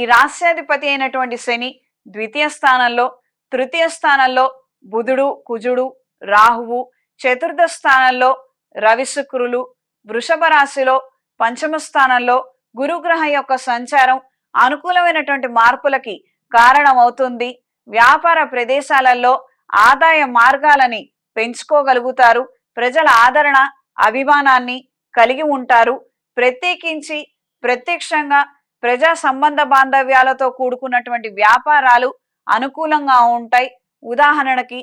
ఈ రాష్ట్రాధిపతి అయినటువంటి శని ద్వితీయ స్థానంలో తృతీయ స్థానంలో బుధుడు కుజుడు రాహువు చతుర్థ స్థానంలో రవి శుక్రులు వృషభ రాశిలో పంచమ స్థానంలో గురుగ్రహం యొక్క సంచారం అనుకూలమైనటువంటి మార్పులకి కారణమవుతుంది. వ్యాపార ప్రదేశాలలో ఆదాయ మార్గాలని పెంచుకోగలుగుతారు. ప్రజల ఆదరణ అభిమానాన్ని కలిగి ఉంటారు. ప్రత్యేకించి ప్రత్యక్షంగా ప్రజా సంబంధ బాంధవ్యాలతో కూడుకున్నటువంటి వ్యాపారాలు అనుకూలంగా ఉంటాయి. ఉదాహరణకి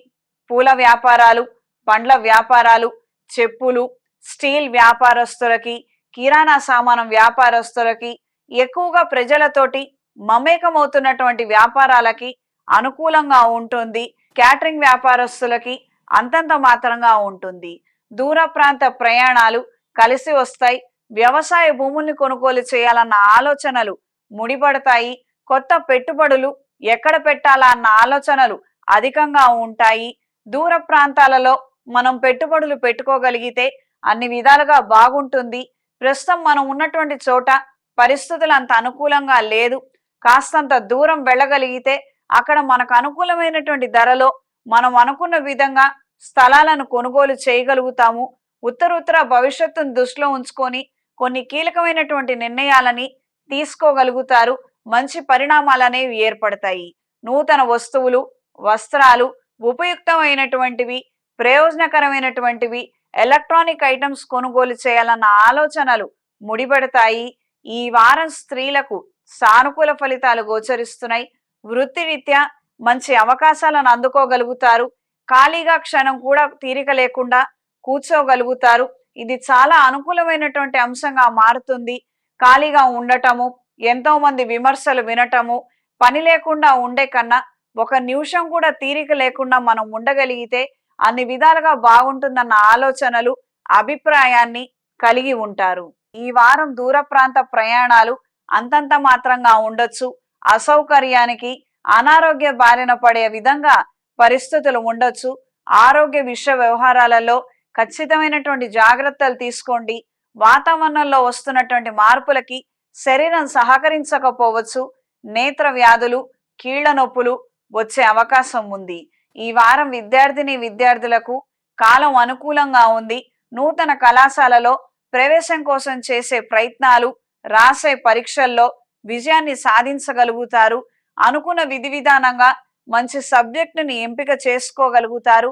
పూల వ్యాపారాలు పండ్ల వ్యాపారాలు చెప్పులు స్టీల్ వ్యాపారస్తులకి కిరాణా సామానం వ్యాపారస్తులకి ఎక్కువగా ప్రజలతోటి మమేకమవుతున్నటువంటి వ్యాపారాలకి అనుకూలంగా ఉంటుంది. క్యాటరింగ్ వ్యాపారస్తులకి అంతంత మాత్రంగా ఉంటుంది. దూర ప్రాంత ప్రయాణాలు కలిసి వస్తాయి. వ్యవసాయ భూముల్ని కొనుగోలు చేయాలన్న ఆలోచనలు ముడిపడతాయి. కొత్త పెట్టుబడులు ఎక్కడ పెట్టాలా అన్న ఆలోచనలు అధికంగా ఉంటాయి. దూర ప్రాంతాలలో మనం పెట్టుబడులు పెట్టుకోగలిగితే అన్ని విధాలుగా బాగుంటుంది. ప్రస్తుతం మనం ఉన్నటువంటి చోట పరిస్థితులు అంత అనుకూలంగా లేదు. కాస్తంత దూరం వెళ్ళగలిగితే అక్కడ మనకు అనుకూలమైనటువంటి ధరలో మనం అనుకున్న విధంగా స్థలాలను కొనుగోలు చేయగలుగుతాము. ఉత్తరోత్తర భవిష్యత్తును దృష్టిలో ఉంచుకొని కొన్ని కీలకమైనటువంటి నిర్ణయాలని తీసుకోగలుగుతారు. మంచి పరిణామాలు అనేవి ఏర్పడతాయి. నూతన వస్తువులు వస్త్రాలు ఉపయుక్తమైనటువంటివి ప్రయోజనకరమైనటువంటివి ఎలక్ట్రానిక్ ఐటమ్స్ కొనుగోలు చేయాలన్న ఆలోచనలు ముడిపడతాయి. ఈ వారం స్త్రీలకు సానుకూల ఫలితాలు గోచరిస్తున్నాయి. వృత్తిరీత్యా మంచి అవకాశాలను అందుకోగలుగుతారు. ఖాళీగా క్షణం కూడా తీరిక లేకుండా కూర్చోగలుగుతారు. ఇది చాలా అనుకూలమైనటువంటి అంశంగా మారుతుంది. ఖాళీగా ఉండటము ఎంతో మంది విమర్శలు వినటము పని లేకుండా ఉండే కన్నా ఒక నిమిషం కూడా తీరిక లేకుండా మనం ఉండగలిగితే అన్ని విధాలుగా బాగుంటుందన్న ఆలోచనలు అభిప్రాయాన్ని కలిగి ఉంటారు. ఈ వారం దూర ప్రాంత ప్రయాణాలు అంతంత మాత్రంగా ఉండొచ్చు. అసౌకర్యానికి అనారోగ్య బారిన పడే విధంగా పరిస్థితులు ఉండొచ్చు. ఆరోగ్య విషయ వ్యవహారాలలో ఖచ్చితమైనటువంటి జాగ్రత్తలు తీసుకోండి. వాతావరణంలో వస్తున్నటువంటి మార్పులకి శరీరం సహకరించకపోవచ్చు. నేత్ర వ్యాధులు కీళ్ళ నొప్పులు వచ్చే అవకాశం ఉంది. ఈ వారం విద్యార్థిని విద్యార్థులకు కాలం అనుకూలంగా ఉంది. నూతన కళాశాలలో ప్రవేశం కోసం చేసే ప్రయత్నాలు రాసే పరీక్షల్లో విజయాన్ని సాధించగలుగుతారు. అనుకున్న విధి విధానంగా మంచి సబ్జెక్టుని ఎంపిక చేసుకోగలుగుతారు.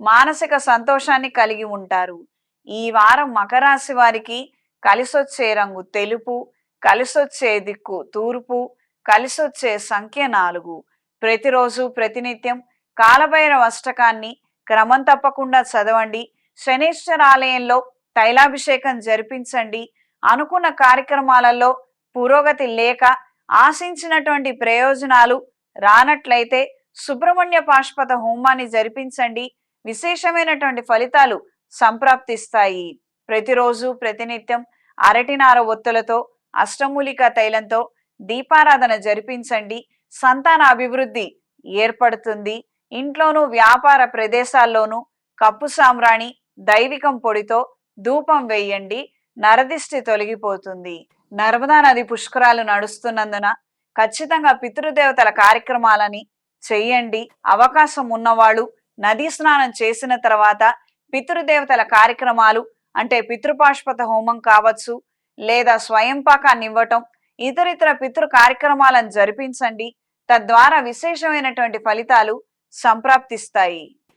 మానసిక సంతోషాన్ని కలిగి ఉంటారు. ఈ వారం మకరాశి వారికి కలిసొచ్చే రంగు తెలుపు కలిసొచ్చే దిక్కు తూర్పు కలిసొచ్చే సంఖ్య నాలుగు. ప్రతిరోజు ప్రతినిత్యం కాలభైరవ అష్టకాన్ని క్రమం తప్పకుండా చదవండి. శనీశ్వర ఆలయంలో తైలాభిషేకం జరిపించండి. అనుకున్న కార్యక్రమాలలో పురోగతి లేక ఆశించినటువంటి ప్రయోజనాలు రానట్లయితే సుబ్రహ్మణ్య పాష్పత హోమాన్ని జరిపించండి. విశేషమైనటువంటి ఫలితాలు సంప్రాప్తిస్తాయి. ప్రతిరోజు ప్రతినిత్యం అరటినార ఒత్తులతో అష్టమూలిక తైలంతో దీపారాధన జరిపించండి. సంతాన అభివృద్ధి ఏర్పడుతుంది. ఇంట్లోనూ వ్యాపార ప్రదేశాల్లోనూ కప్పు సామ్రాణి దైవికం పొడితో ధూపం వేయండి. నరదిష్టి తొలగిపోతుంది. నర్మదా నది పుష్కరాలు నడుస్తున్నందున ఖచ్చితంగా పితృదేవతల కార్యక్రమాలని చెయ్యండి అవకాశం ఉన్నవాళ్ళు నదీ స్నానం చేసిన తర్వాత పితృదేవతల కార్యక్రమాలు అంటే పితృపాష్పత హోమం కావచ్చు లేదా స్వయంపాకాన్ని ఇవ్వటం ఇతరితర పితృ కార్యక్రమాలను జరిపించండి. తద్వారా విశేషమైనటువంటి ఫలితాలు సంప్రాప్తిస్తాయి.